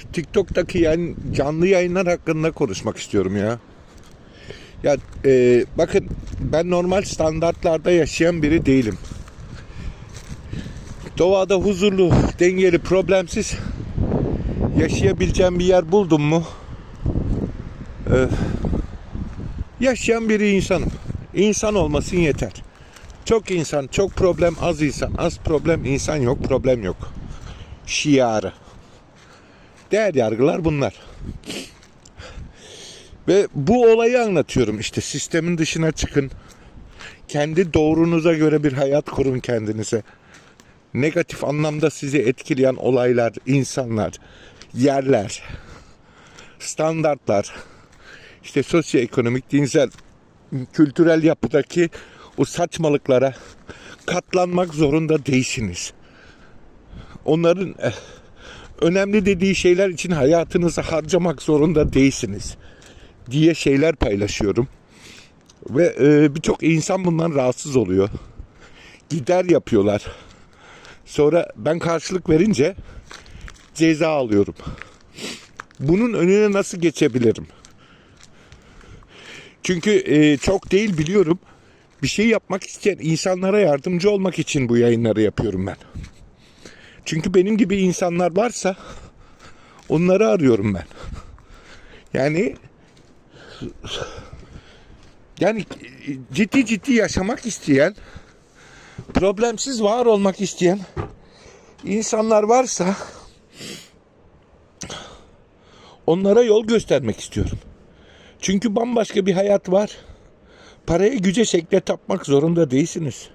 Şu TikTok'taki yani canlı yayınlar hakkında konuşmak istiyorum ya. Ya e, bakın ben normal standartlarda yaşayan biri değilim. Doğada huzurlu, dengeli, problemsiz yaşayabileceğim bir yer buldum mu? e, yaşayan biri insanım. İnsan olmasın yeter. Çok insan, çok problem, az insan. Az problem, insan yok, problem yok. Şiarı. Değer yargılar bunlar. Ve bu olayı anlatıyorum işte sistemin dışına çıkın. Kendi doğrunuza göre bir hayat kurun kendinize. Negatif anlamda sizi etkileyen olaylar, insanlar, yerler, standartlar, işte sosyoekonomik, dinsel, kültürel yapıdaki o saçmalıklara katlanmak zorunda değilsiniz. Onların eh, önemli dediği şeyler için hayatınızı harcamak zorunda değilsiniz diye şeyler paylaşıyorum. Ve e, birçok insan bundan rahatsız oluyor. Gider yapıyorlar. Sonra ben karşılık verince ceza alıyorum. Bunun önüne nasıl geçebilirim? Çünkü e, çok değil biliyorum. Bir şey yapmak isteyen insanlara yardımcı olmak için bu yayınları yapıyorum ben. Çünkü benim gibi insanlar varsa onları arıyorum ben. Yani yani ciddi ciddi yaşamak isteyen, problemsiz var olmak isteyen insanlar varsa onlara yol göstermek istiyorum. Çünkü bambaşka bir hayat var. Paraya güce şekle tapmak zorunda değilsiniz.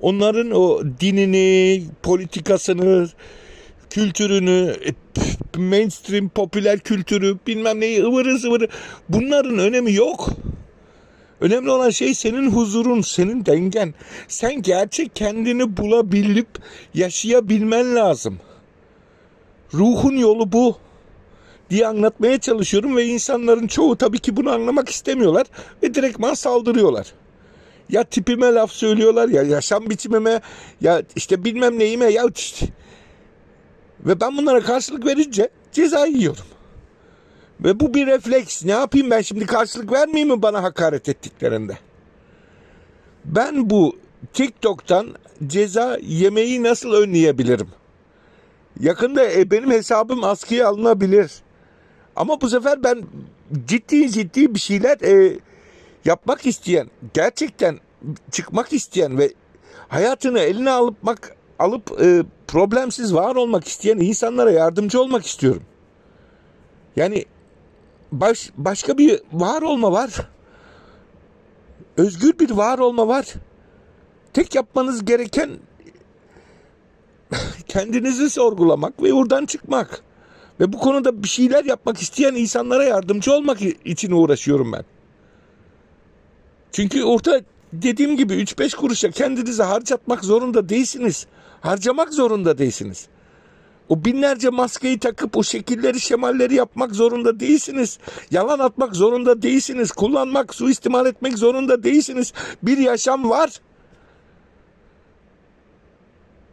Onların o dinini, politikasını, kültürünü, e, mainstream popüler kültürü, bilmem neyi ıvırı zıvırı bunların önemi yok. Önemli olan şey senin huzurun, senin dengen. Sen gerçek kendini bulabilip yaşayabilmen lazım. Ruhun yolu bu diye anlatmaya çalışıyorum ve insanların çoğu tabii ki bunu anlamak istemiyorlar ve direktman saldırıyorlar. Ya tipime laf söylüyorlar ya yaşam biçimime ya işte bilmem neyime ya. Ve ben bunlara karşılık verince ceza yiyorum. Ve bu bir refleks. Ne yapayım ben şimdi karşılık vermeyeyim mi bana hakaret ettiklerinde? Ben bu TikTok'tan ceza yemeyi nasıl önleyebilirim? Yakında e, benim hesabım askıya alınabilir. Ama bu sefer ben ciddi ciddi bir şeyler e, yapmak isteyen, gerçekten çıkmak isteyen ve hayatını eline alıp alıp e, problemsiz var olmak isteyen insanlara yardımcı olmak istiyorum. Yani baş, başka bir var olma var. Özgür bir var olma var. Tek yapmanız gereken kendinizi sorgulamak ve oradan çıkmak. Ve bu konuda bir şeyler yapmak isteyen insanlara yardımcı olmak için uğraşıyorum ben. Çünkü orta dediğim gibi 3-5 kuruşa kendinizi harcatmak zorunda değilsiniz. Harcamak zorunda değilsiniz. O binlerce maskeyi takıp o şekilleri şemalleri yapmak zorunda değilsiniz. Yalan atmak zorunda değilsiniz. Kullanmak, suistimal etmek zorunda değilsiniz. Bir yaşam var.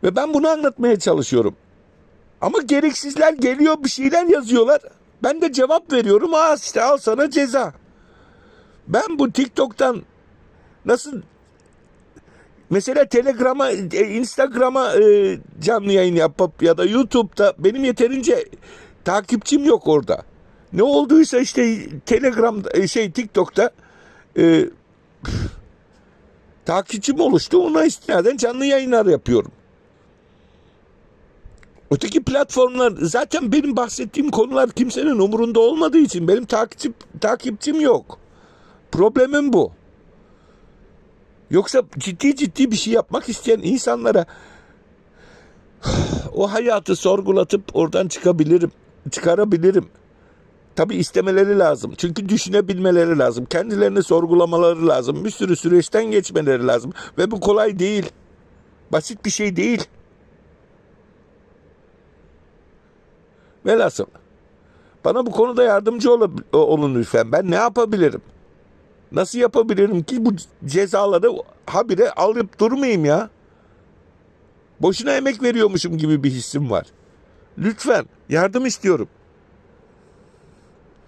Ve ben bunu anlatmaya çalışıyorum. Ama gereksizler geliyor bir şeyler yazıyorlar. Ben de cevap veriyorum. Aa işte al sana ceza. Ben bu TikTok'tan nasıl mesela Telegram'a, e, Instagram'a e, canlı yayın yapıp ya da YouTube'da benim yeterince takipçim yok orada. Ne olduysa işte Telegram e, şey TikTok'ta e, takipçim oluştu. Ona istinaden canlı yayınlar yapıyorum. Öteki platformlar zaten benim bahsettiğim konular kimsenin umurunda olmadığı için benim takipçim, takipçim yok. Problemim bu. Yoksa ciddi ciddi bir şey yapmak isteyen insanlara o hayatı sorgulatıp oradan çıkabilirim. Çıkarabilirim. Tabi istemeleri lazım. Çünkü düşünebilmeleri lazım. Kendilerini sorgulamaları lazım. Bir sürü süreçten geçmeleri lazım. Ve bu kolay değil. Basit bir şey değil. Velhasıl bana bu konuda yardımcı ol- olun lütfen. Ben ne yapabilirim? Nasıl yapabilirim ki bu cezaları habire alıp durmayayım ya? Boşuna emek veriyormuşum gibi bir hissim var. Lütfen yardım istiyorum.